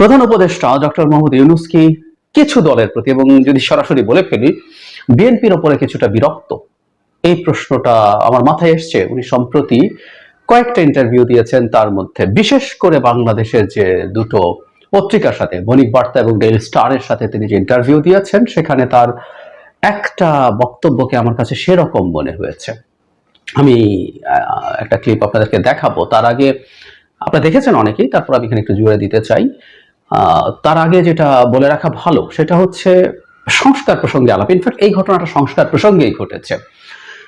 প্রধান উপদেষ্টা ডক্টর মোহাম্মদ ইউনুস কি কিছু দলের প্রতি, এবং যদি সরাসরি বলে ফেলি, বিএনপির ওপরে কিছুটা বিরক্ত? এই প্রশ্নটা আমার মাথায় এসছে। উনি সম্প্রতি কয়েকটা ইন্টারভিউ দিয়েছেন তার মধ্যে। বিশেষ করে বাংলাদেশের যে দুটো পত্রিকার সাথে, বণিক বার্তা এবং ডেইলি স্টারের সাথে তিনি যে ইন্টারভিউ দিয়েছেন, সেখানে তার একটা বক্তব্যকে আমার কাছে সেরকম মনে হয়েছে। আমি একটা ক্লিপ আপনাদেরকে দেখাবো। তার আগে, আপনারা দেখেছেন অনেকেই, তারপর আমি এখানে একটু জুড়ে দিতে চাই। তার আগে যেটা বলে রাখা ভালো, সেটা হচ্ছে সংস্কার প্রসঙ্গে আলাপ। ইনফ্যাক্ট এই ঘটনাটা সংস্কার প্রসঙ্গেই ঘটেছে।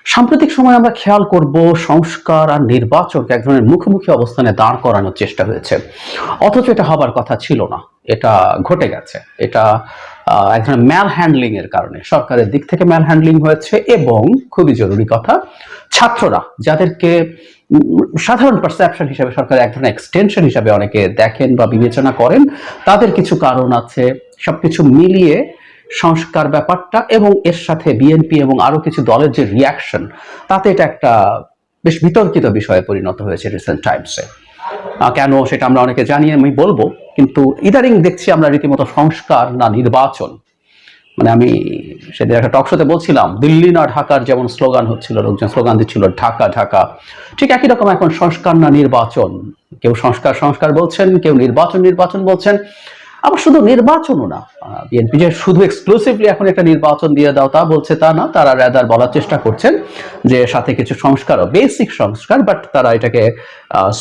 সাম্প্রতিক সময় আমরা খেয়াল করব সংস্কার আর নির্বাচনকে এক ধরনের মুখোমুখি অবস্থানে দাঁড় করানোর চেষ্টা হয়েছে। অথচ এটা হবার কথা ছিল না। এটা ঘটে গেছে। এটা ধরনের ম্যাল হ্যান্ডলিং এর কারণে সরকারের দিক থেকে ম্যাল হ্যান্ডলিং হয়েছে এবং খুবই জরুরি কথা, ছাত্ররা যাদেরকে সাধারণ পারসেপশন হিসাবে সরকার এক ধরনের এক্সটেনশন হিসাবে অনেকে দেখেন বা বিবেচনা করেন, তাদের কিছু কারণ আছে, সবকিছু মিলিয়ে সংস্কার ব্যাপারটা এবং এর সাথে বিএনপি এবং আরও কিছু দলের যে রিয়াকশন তাতে এটা একটা বেশ বিতর্কিত বিষয়ে পরিণত হয়েছে রিসেন্ট টাইমসে কেন সেটা আমরা অনেকে জানি, আমি বলব। কিন্তু ইদারিং দেখছি আমরা রীতিমতো সংস্কার না নির্বাচন। মানে আমি সেদিন একটা টক শোতে বলছিলাম, দিল্লি না ঢাকার যেমন স্লোগান হচ্ছিল, লোকজন স্লোগান দিচ্ছিল, ঢাকা ঢাকা। ঠিক একই রকম এখন সংস্কার না নির্বাচন। কেউ সংস্কার সংস্কার বলছেন, কেউ নির্বাচন নির্বাচন বলছেন। আবার শুধু নির্বাচনও না। বিএনপি যে শুধু এক্সক্লুসিভলি এখন একটা নির্বাচন দিয়ে দাও, তা বলছে তা না, তারা রেদার বলার চেষ্টা করছেন যে সাথে কিছু সংস্কারও বেসিক সংস্কার বাট তারা এটাকে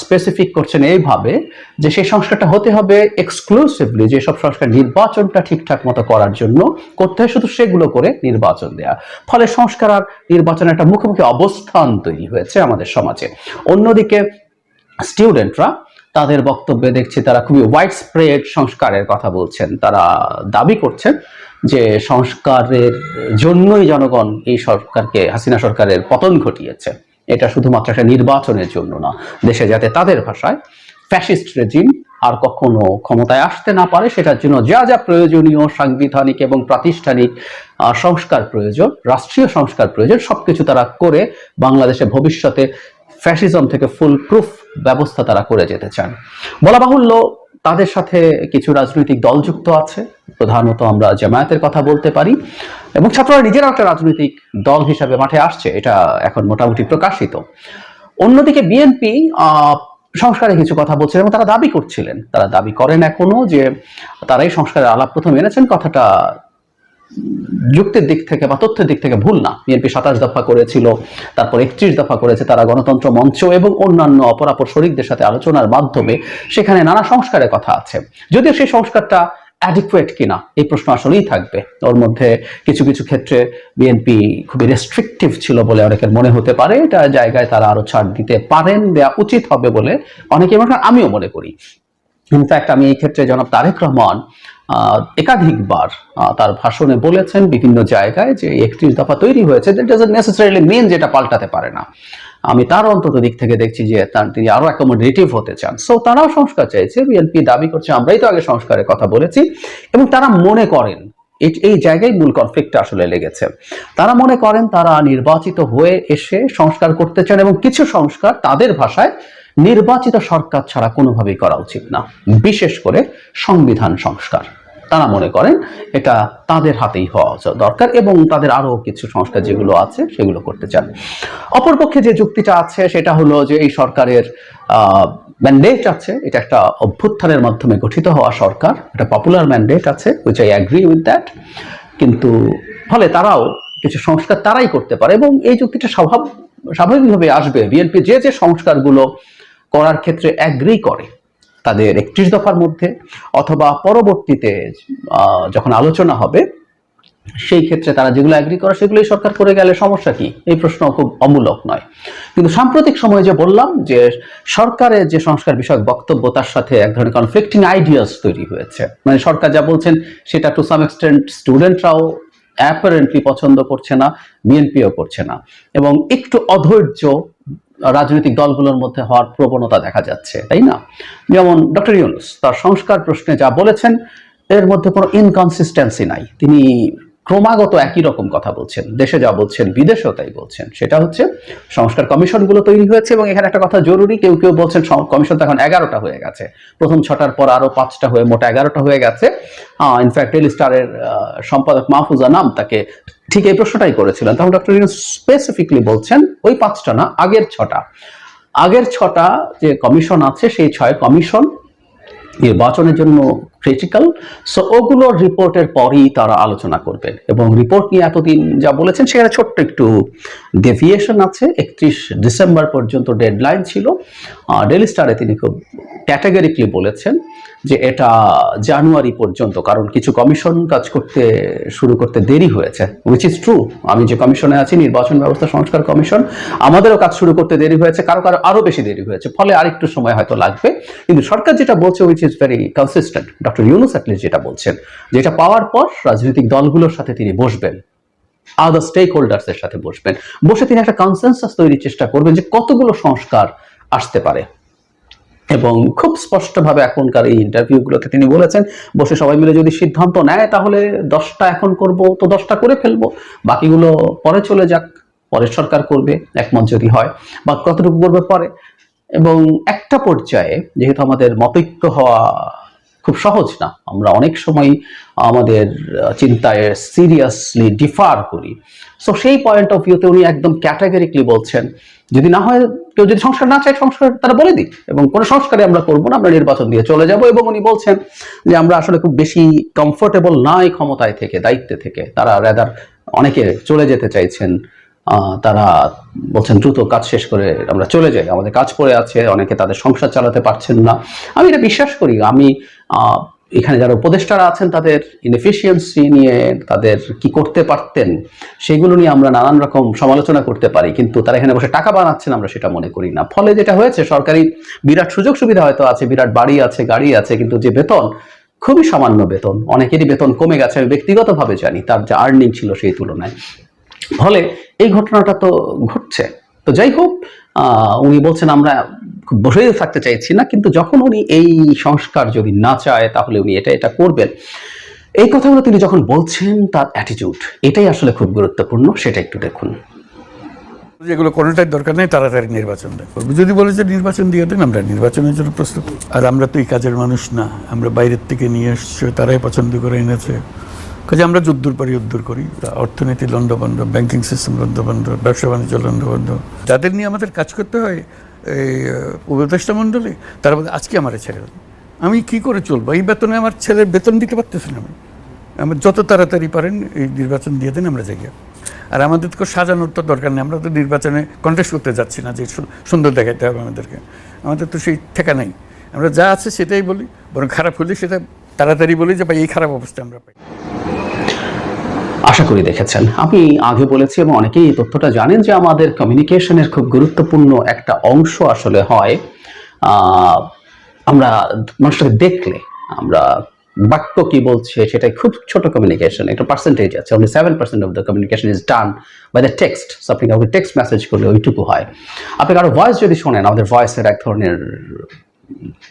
স্পেসিফিক করছেন এইভাবে যে সেই সংস্কারটা হতে হবে এক্সক্লুসিভলি যেসব সংস্কার নির্বাচনটা ঠিকঠাক মতো করার জন্য, করতে হয় শুধু সেগুলো করে নির্বাচন দেয়া। ফলে সংস্কার আর নির্বাচনের একটা মুখোমুখি অবস্থান তৈরি হয়েছে আমাদের সমাজে। অন্যদিকে স্টুডেন্টরা তাদের বক্তব্যে দেখছি তারা খুবই ওয়াইড স্প্রেড সংস্কারের কথা বলছেন। তারা দাবি করছেন যে সংস্কারের জন্যই জনগণ এই সরকারকে, হাসিনা সরকারের পতন ঘটিয়েছে। এটা শুধুমাত্র একটা নির্বাচনের জন্য না, দেশে যাতে তাদের ভাষায় ফ্যাসিস্ট রেজিম আর কখনো ক্ষমতায় আসতে না পারে, সেটার জন্য যা যা প্রয়োজনীয়, সাংবিধানিক এবং প্রাতিষ্ঠানিক সংস্কার প্রয়োজন, রাষ্ট্রীয় সংস্কার প্রয়োজন, সবকিছু তারা করে বাংলাদেশে ভবিষ্যতে ফ্যাসিজম থেকে ফুল প্রুফ ব্যবস্থা তারা করে যেতে চান। বলা বাহুল্য তাদের সাথে কিছু রাজনৈতিক দল যুক্ত আছে, প্রধানত আমরা জামায়াতের কথা বলতে পারি, এবং ছাত্ররা নিজেরা একটা রাজনৈতিক দল হিসাবে মাঠে আসছে, এটা এখন মোটামুটি প্রকাশিত। অন্যদিকে বিএনপি সংস্কারে কিছু কথা বলছিলেন এবং তারা দাবি করছিলেন। তারা দাবি করেন এখনও যে তারাই সংস্কারের আলাপ প্রথম এনেছেন, কথাটা যুক্তির দিক থেকে বা তথ্যের দিক থেকে ভুল না। বিএনপি সাতাশ দফা করেছিল, তারপর একত্রিশ দফা করেছে তারা গণতন্ত্র মঞ্চ এবং অন্যান্য অপরাপর শরিকদের সাথে আলোচনার মাধ্যমে। সেখানে নানা সংস্কারের কথা আছে। যদিও সেই সংস্কারটা অ্যাডিকুয়েট কিনা, এই প্রশ্ন আসলেই থাকবে। ওর মধ্যে কিছু কিছু ক্ষেত্রে বিএনপি খুবই রেস্ট্রিকটিভ ছিল বলে অনেকের মনে হতে পারে। এটা জায়গায় তারা আরও ছাড় দিতে পারেন দেওয়া উচিত হবে বলে অনেকে আমিও মনে করি। ইনফ্যাক্ট আমি এই ক্ষেত্রে জনাব তারেক রহমান একাধিকবার তার ভাষণে বলেছেন বিভিন্ন জায়গায় যে একত্রিশ দফা তৈরি হয়েছে। দ্যাট ডাজন্ট নেসেসারিলি মেন যেটা পাল্টাতে পারে না। আমি তার অন্তত দিক থেকে দেখছি যে তার তিনি আরও অ্যাকোমোডেটিভ হতে চান। সো তারাও সংস্কার চাইছে। বিএনপি দাবি করছে, আমরাই তো আগে সংস্কারের কথা বলেছি। এবং তারা মনে করেন, এই- জায়গায় মূল কনফ্লিক্টটা আসলে লেগেছে। তারা মনে করেন, তারা নির্বাচিত হয়ে এসে সংস্কার করতে চান এবং কিছু সংস্কার তাদের ভাষায় নির্বাচিত সরকার ছাড়া কোনোভাবেই করা উচিত না, বিশেষ করে সংবিধান সংস্কার। তারা মনে করেন এটা তাদের হাতেই হওয়া দরকার এবং তাদের আরও কিছু সংস্কার যেগুলো আছে সেগুলো করতে চান। অপরপক্ষে যে যুক্তিটা আছে সেটা হলো যে এই সরকারের ম্যান্ডেট আছে, এটা একটা অভ্যুত্থানের মাধ্যমে গঠিত হওয়া সরকার, একটা পপুলার ম্যান্ডেট আছে which I agree with that কিন্তু ফলে তারাও কিছু সংস্কার তারাই করতে পারে এবং এই যুক্তিটা স্বভাব, স্বাভাবিকভাবে আসবে। বিএনপি যে যে সংস্কারগুলো করার ক্ষেত্রে অ্যাগ্রি করে তাদের একত্রিশ দফার মধ্যে অথবা পরবর্তীতে যখন আলোচনা হবে, সেই ক্ষেত্রে তারা যেগুলো অ্যাগ্রি করে সেগুলোই সরকার করে গেলে সমস্যা কি? এই প্রশ্ন খুব অমূলক নয়। কিন্তু সাম্প্রতিক সময়ে যে বললাম যে সরকারের যে সংস্কার বিষয়ক বক্তব্য, তার সাথে এক ধরনের কনফ্লিক্টিং আইডিয়াস তৈরি হয়েছে। মানে সরকার যা বলছেন, সেটা টু সাম এক্সটেন্ট স্টুডেন্টরাও অ্যাপারেন্টলি পছন্দ করছে না বিএনপিও করছে না। এবং একটু অধৈর্য রাজনৈতিক দলগুলোর মধ্যে হওয়ার প্রবণতা দেখা যাচ্ছে, তাই না? যেমন ডক্টর ইউনুস তার সংস্কার প্রশ্নে যা বলেছেন, এর মধ্যে কোনো ইনকনসিস্টেন্সি নাই। তিনি ক্রমাগত একই রকম কথা বলছেন। দেশে যা বলছেন, বিদেশেও তাই বলছেন। সেটা হচ্ছে সংস্কার কমিশনগুলো তৈরি হয়েছে এবং এখানে একটা কথা জরুরি, কেউ কেউ বলছেন কমিশন তো এখন এগারোটা হয়ে গেছে। প্রথম ছটার পর আরও পাঁচটা হয়ে, মোট এগারোটা হয়ে গেছে। ইনফ্যাক্ট ডেলি স্টারের সম্পাদক মাহফুজা নাম তাকে ঠিক এই প্রশ্নটাই করেছিলেন। তখন ডক্টর স্পেসিফিকলি বলছেন ওই পাঁচটা না, আগের ছটা। আগের ছটা যে কমিশন আছে, সেই ছয় কমিশন নির্বাচনের জন্য ক্রিটিক্যাল সো ওগুলোর রিপোর্টের পরই তারা আলোচনা করবেন। এবং রিপোর্ট নিয়ে এতদিন যা বলেছেন, সেখানে ছোট্ট একটু ডেভিয়েশন আছে। একত্রিশ ডিসেম্বর পর্যন্ত ডেডলাইন ছিল। ডেলি স্টারে তিনি খুব ক্যাটাগরিকলি বলেছেন যে এটা জানুয়ারি পর্যন্ত, কারণ কিছু কমিশন কাজ করতে শুরু করতে দেরি হয়েছে উইচ ইজ ট্রু আমি যে কমিশনে আছি, নির্বাচন ব্যবস্থা সংস্কার কমিশন, আমাদেরও কাজ শুরু করতে দেরি হয়েছে, কারও কারও আরও বেশি দেরি হয়েছে, ফলে আরেকটু সময় হয়তো লাগবে। কিন্তু সরকার যেটা বলছে which is very consistent doctor Yunus at least যেটা বলছেন, যেটা পাওয়ার পর রাজনৈতিক দলগুলোর সাথে তিনি বসবেন আদার স্টেক হোল্ডার্সের সাথে বসবেন, বসে তিনি একটা কনসেনসাস তৈরির চেষ্টা করবেন যে কতগুলো সংস্কার আসতে পারে। এবং খুব স্পষ্টভাবে এখনকার এই ইন্টারভিউগুলোতে তিনি বলেছেন, বসে সবাই মিলে যদি সিদ্ধান্ত নেয় তাহলে দশটা এখন করব, তো দশটা করে ফেলব, বাকিগুলো পরে চলে যাক পরের সরকার করবে একমত যদি হয়, বা কতটুকু করবে পরে। এবং একটা পর্যায়ে, যেহেতু আমাদের মতৈক্য হওয়া খুব সহজ না, আমরা অনেক সময় আমাদের চিন্তায় সিরিয়াসলি ডিফার করি। সো সেই পয়েন্ট অফ ভিউতে উনি একদম ক্যাটাগরিকলি বলছেন। যদি না হয়, কেউ যদি সংস্কার না চায়, সংস্কার তারা বলে দিক। এবং কোনো সংস্কারে আমরা করব না, আমরা নির্বাচন দিয়ে চলে যাব। এবং উনি বলছেন যে, আমরা আসলে খুব বেশি কমফোর্টেবল নাই ক্ষমতায় থেকে, দায়িত্বে থেকে। তারা রেদার অনেকে চলে যেতে চাইছেন। তারা বলছেন, দ্রুত কাজ শেষ করে আমরা চলে যাই। আমাদের কাজ পড়ে আছে, অনেকে তাদের সংসার চালাতে পারছেন না। আমি এটা বিশ্বাস করি। আমি এখানে যারা উপদেষ্টারা আছেন, তাদের ইনএফিসিয়েন্সি নিয়ে তাদের কি করতে পারতেন, সেগুলো নিয়ে আমরা নানান রকম সমালোচনা করতে পারি, কিন্তু তারা এখানে বসে টাকা বানাচ্ছেন আমরা সেটা মনে করি না। ফলে যেটা হয়েছে, সরকারি বিরাট সুযোগ সুবিধা হয়তো আছে, বিরাট বাড়ি আছে, গাড়ি আছে, কিন্তু যে বেতন, খুবই সামান্য বেতন, অনেকেরই বেতন কমে গেছে, আমি ব্যক্তিগতভাবে জানি, তার যে আর্নিং ছিল সেই তুলনায়। ফলে এই ঘটনাটা তো ঘটছে। তো যাই হোক উনি বলছেন, আমরা বসেই থাকতে চাইছি না, কিন্তু যখন উনি এই সংস্কার যদি না চায়, তাহলে উনি এটা এটা করবেন। এই কথাগুলো তিনি যখন বলছেন, তার অ্যাটিটিউড এটাই আসলে খুব গুরুত্বপূর্ণ, সেটা একটু দেখুন। যেগুলো কোনোটাই দরকার নেই, তাড়াতাড়ি নির্বাচন করব যদি বলে যে নির্বাচন দিয়ে দেন, আমরা নির্বাচনের জন্য প্রস্তুত। আর আমরা তো এই কাজের মানুষ না, আমরা বাইরের থেকে নিয়ে এসছে, তারাই পছন্দ করে এনেছে। কাজে আমরা যুদ্ধর পরে যুদ্ধর করি। অর্থনীতি, লণ্ডভণ্ড, ব্যাংকিং সিস্টেম লণ্ডভণ্ড, ব্যবসা বাণিজ্য লণ্ডভণ্ড। যাদের নিয়ে আমাদের কাজ করতে হয়, এই উপদেষ্টা মণ্ডলী, তারা বলে আজকে আমার ছেড়ে আমি কি করে চলবো? এই বেতনে আমার ছেলের বেতন দিতে পারতেছি না আমি। আমার যত তাড়াতাড়ি পারেন, এই নির্বাচন দিয়ে দেন, আমরা যাই আর আমাদের তো সাজানোর তো দরকার নেই, আমরা তো নির্বাচনে কন্টেস্ট করতে যাচ্ছি না যে সুন্দর দেখাইতে হবে আমাদেরকে। আমাদের তো সেই ঠেকা নেই। আমরা যা আছে সেটাই বলি, বরং খারাপ হলে সেটা তাড়াতাড়ি বলি যে, ভাই, এই খারাপ অবস্থা আমরা পাই। আশা করি দেখেছেন। আমি আগে বলেছি এবং অনেকেই এই তথ্যটা জানেন যে আমাদের কমিউনিকেশনের খুব গুরুত্বপূর্ণ একটা অংশ আসলে হয় আমরা মানুষটাকে দেখলে, আমরা বাক্য কি বলছে সেটাই খুব ছোট কমিউনিকেশন একটা পার্সেন্টেজ আছে only seven percent of the communication is done by the text আপনি কাউকে টেক্সট মেসেজ করলে ওইটুকু হয়। আপনি কারও ভয়েস যদি শোনেন, আমাদের ভয়েসের এক ধরনের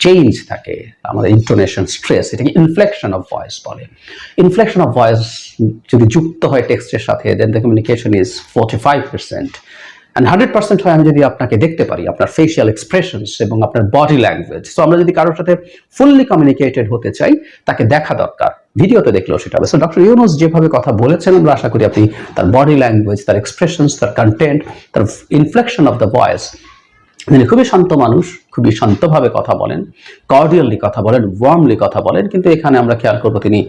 চেঞ্জ থাকে, আমাদের ইন্টোনেশন স্ট্রেস এটাকে ইনফ্লেকশন অফ ভয়েস বলে। ইনফ্লেকশন অফ ভয়েস যদি যুক্ত হয় টেক্সটের সাথে then the communication is forty five percent and hundred percent হয় আমি যদি আপনাকে দেখতে পারি, আপনার ফেসিয়াল এক্সপ্রেশনস এবং আপনার বডি ল্যাঙ্গুয়েজ সো আমরা যদি কারোর সাথে ফুললি কমিউনিকেটেড হতে চাই, তাকে দেখা দরকার। ভিডিওতে দেখলেও সেটা হবে। সো ডক্টর ইউনুস যেভাবে কথা বলেছেন, আমরা আশা করি আপনি তার বডি ল্যাঙ্গুয়েজ তার এক্সপ্রেশনস তার কন্টেন্ট তার ইনফ্লেকশন অফ দ্য ভয়েস তিনি খুবই শান্ত মানুষ, খুবই শান্তভাবে কথা বলেন কর্ডিয়ালি কথা বলেন ওয়ার্মলি কথা বলেন, কিন্তু এখানে আমরা খেয়াল করব তিনি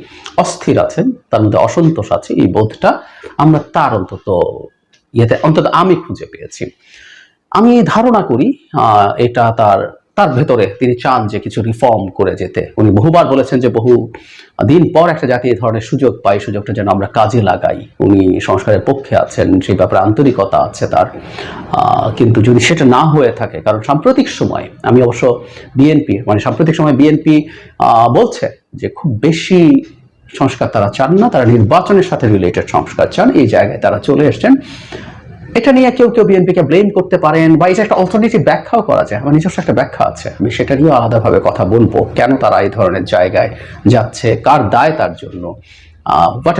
অস্থির আছেন, তার মধ্যে অসন্তোষ আছে, এই বোধটা আমরা তার অন্তত ইয়েতে, অন্তত আমি খুঁজে পেয়েছি। আমি ধারণা করি এটা তার তার ভেতরে তিনি চান যে কিছু রিফর্ম করে যেতে। উনি বহুবার বলেছেন যে বহু দিন পর একটা জাতি এই ধরনের সুযোগ পাই সুযোগটা যেন আমরা কাজে লাগাই। উনি সংস্কারের পক্ষে আছেন, সেই ব্যাপারে আন্তরিকতা আছে তার। কিন্তু যদি সেটা না হয়ে থাকে, কারণ সাম্প্রতিক সময়, আমি অবশ্য বিএনপি মানে সাম্প্রতিক সময় বিএনপি বলছে যে খুব বেশি সংস্কার তারা চান না, তারা নির্বাচনের সাথে রিলেটেড সংস্কার চান। এই জায়গায় তারা চলে এসছেন। এটা নিয়ে কেউ কেউ বিএনপিকে ব্লেম করতে পারেন বা এটা একটা অল্টারনেটিভ ব্যাখ্যাও করা যায়। আমার নিজস্ব একটা ব্যাখ্যা আছে। আমি সেটা নিয়েও আলাদাভাবে কথা বলব। কেন তারা এই ধরনের জায়গায় যাচ্ছে? কার দায় তার জন্য? হোয়াট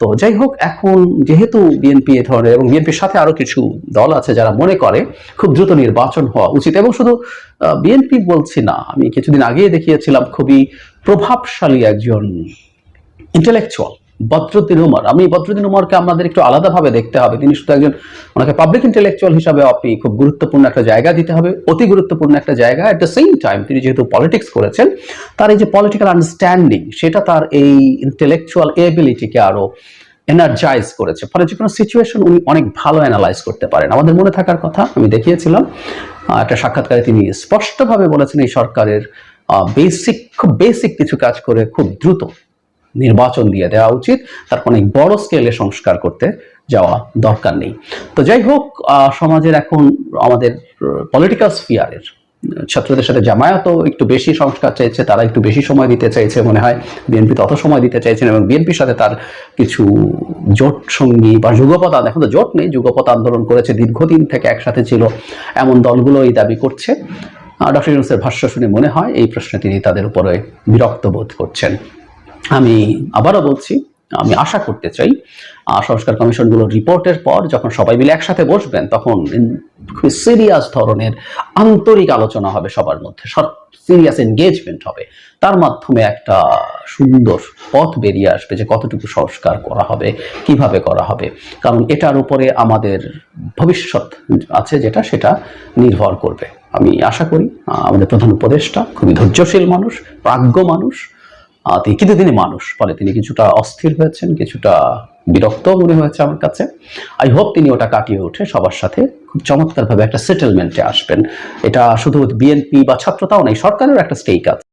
তো যাই হোক, এখন যেহেতু বিএনপি এ ধরনের এবং বিএনপির সাথে আরও কিছু দল আছে যারা মনে করে, খুব দ্রুত নির্বাচন হওয়া উচিত। এবং শুধু বিএনপি বলছি না, আমি কিছুদিন আগেই দেখিয়েছিলাম খুবই প্রভাবশালী একজন ইন্টেলেকচুয়াল বদরুদ্দিন উমর। আমি বদরুদ্দিন উমরকে আমাদের একটু আলাদাভাবে দেখতে হবে। তিনি শুধু একজন ওনাকে পাবলিক ইন্টেলেকচুয়াল হিসাবে আপনি খুব গুরুত্বপূর্ণ একটা জায়গা দিতে হবে, অতি গুরুত্বপূর্ণ একটা জায়গা। এট দ্য সেম টাইম তিনি যেহেতু পলিটিক্স করেছেন, তার এই যে পলিটিক্যাল আন্ডারস্ট্যান্ডিং সেটা তার এই ইন্টেলেকচুয়াল এবিলিটিকে আরও এনার্জাইজ করেছে। ফলে যে কোনো সিচুয়েশন উনি অনেক ভালো অ্যানালাইজ করতে পারেন। আমাদের মনে থাকার কথা, আমি দেখিয়েছিলাম একটা সাক্ষাৎকারে তিনি স্পষ্টভাবে বলেছেন এই সরকারের বেসিক খুব বেসিক কিছু কাজ করে খুব দ্রুত নির্বাচন দিয়ে দেওয়া উচিত। তার অনেক বড় স্কেলে সংস্কার করতে যাওয়া দরকার নেই। তো যাই হোক সমাজের এখন আমাদের পলিটিক্যাল স্ফিয়ারের ছাত্রদের সাথে জামায়াতও একটু বেশি সংস্কার চাইছে, তারা একটু বেশি সময় দিতে চাইছে মনে হয়। বিএনপি তত সময় দিতে চাইছেন এবং বিএনপির সাথে তার কিছু জোট সঙ্গী বা যুগপথ এখন তো জোট নেই যুগপথ আন্দোলন করেছে, দীর্ঘদিন থেকে একসাথে ছিল। এমন দলগুলো এই দাবি করছে। ডক্টর ইউনুসের ভাষ্য শুনে মনে হয় এই প্রশ্নে তিনি তাদের উপরে বিরক্ত বোধ করছেন। আমি আবারও বলছি, আমি আশা করতে চাই সংস্কার কমিশনগুলোর রিপোর্টের পর যখন সবাই মিলে একসাথে বসবেন, তখন খুবই সিরিয়াস ধরনের আন্তরিক আলোচনা হবে সবার মধ্যে সিরিয়াস এনগেজমেন্ট হবে। তার মাধ্যমে একটা সুন্দর পথ বেরিয়ে আসবে যে কতটুকু সংস্কার করা হবে, কীভাবে করা হবে। কারণ এটার উপরে আমাদের ভবিষ্যৎ আছে যেটা, সেটা নির্ভর করবে। আমি আশা করি আমাদের প্রধান উপদেষ্টা খুবই ধৈর্যশীল মানুষ, প্রাজ্ঞ মানুষ কিন্তু তিনি মানুষ। ফলে তিনি কিছুটা অস্থির হয়েছেন, কিছুটা বিরক্ত মনে হয়েছে আমার কাছে। আই হোপ তিনি ওটা কাটিয়ে উঠে সবার সাথে খুব চমৎকারভাবে একটা সেটেলমেন্টে আসবেন। এটা শুধু বিএনপি বা ছাত্রতাও নেই সরকারের একটা স্টেক আছে।